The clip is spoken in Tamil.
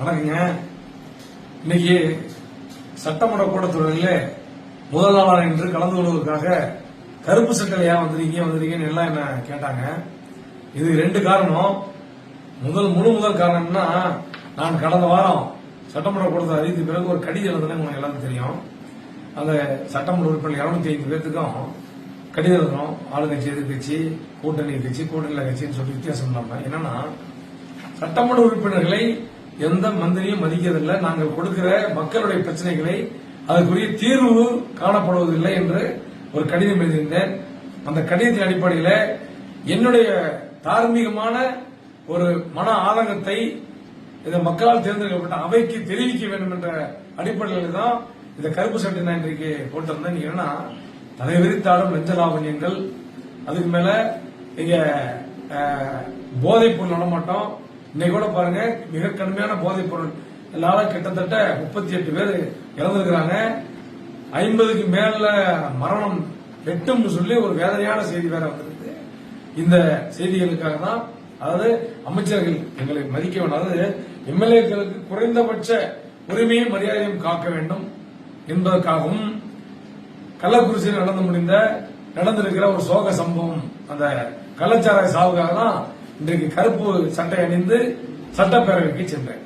வணக்கங்க. இன்னைக்கு சட்டமன்ற கூட்டத்தொடரில் முதல் நாளாக இன்று கலந்து கொள்வதற்காக கருப்பு சட்டையில ஏன் வந்திருக்கீங்க வந்திருக்கீங்கன்னு எல்லாம் என்ன கேட்டாங்க. இது ரெண்டு காரணம். முதல் முழு முதல் காரணம்னா நான் கடந்த வாரம் சட்டமன்ற கூட்டத்தை அறிவித்த பிறகு ஒரு கடிதம் எழுதுனேன் உங்களுக்கு எல்லாருக்கும் தெரியும். அந்த சட்டமன்ற உறுப்பினர் இருநூத்தி ஐந்து பேர்த்துக்கும் கடிதம் எழுதுறோம். ஆளுங்கட்சி எதிர்கட்சி கூட்டணி கட்சி கூட்டணி கட்சின்னு சொல்லி வித்தியாசம் இல்லாம. என்னன்னா சட்டமன்ற உறுப்பினர்களை எந்த மந்திரியும் மதிக்கிறதில்லை நாங்கள் கொடுக்கிற மக்களுடைய பிரச்சனைகளை அதற்குரிய தீர்வு காணப்படுவதில்லை என்று ஒரு கடிதம் எழுதியிருந்தேன். அந்த கடிதத்தின் அடிப்படையில் என்னுடைய தார்மீகமான ஒரு மன ஆதங்கத்தை இந்த மக்களால் தேர்ந்தெடுக்கப்பட்ட அவைக்கு தெரிவிக்க வேண்டும் என்ற அடிப்படையில் தான் இந்த கருப்பு சட்டை நான் இன்றைக்கு போட்டிருந்தேன். ஏன்னா தலைவிரித்தாடும் லஞ்ச லாவண்யங்கள் அதுக்கு மேல இங்க அஹ், போதைப் பொருள் நடமாட்டம் இன்னைக்கு கூட பாருங்க மிக கடுமையான போதைப் பொருள். கிட்டத்தட்ட முப்பத்தி எட்டு பேர் இறந்திருக்கிறாங்க. ஐம்பதுக்கு மேல மரணம் எட்டும்னு சொல்லி ஒரு வேதனையான செய்தி வேற வந்திருக்கு இந்த செய்திகளுக்காக தான் அதாவது அமைச்சர்கள் எங்களை மதிக்க வேண்டாம் அதாவது எம்எல்ஏக்களுக்கு குறைந்தபட்ச உரிமையும் மரியாதையும் காக்க வேண்டும் என்பதற்காகவும் கள்ளக்குறிச்சியில் நடந்து முடிந்த நடந்திருக்கிற ஒரு சோக சம்பவம் அந்த கள்ளச்சாராய சாவுக்காக தான் இன்றைக்கு கருப்பு சட்டை அணிந்து சட்டப்பேரவைக்கு சென்றேன்.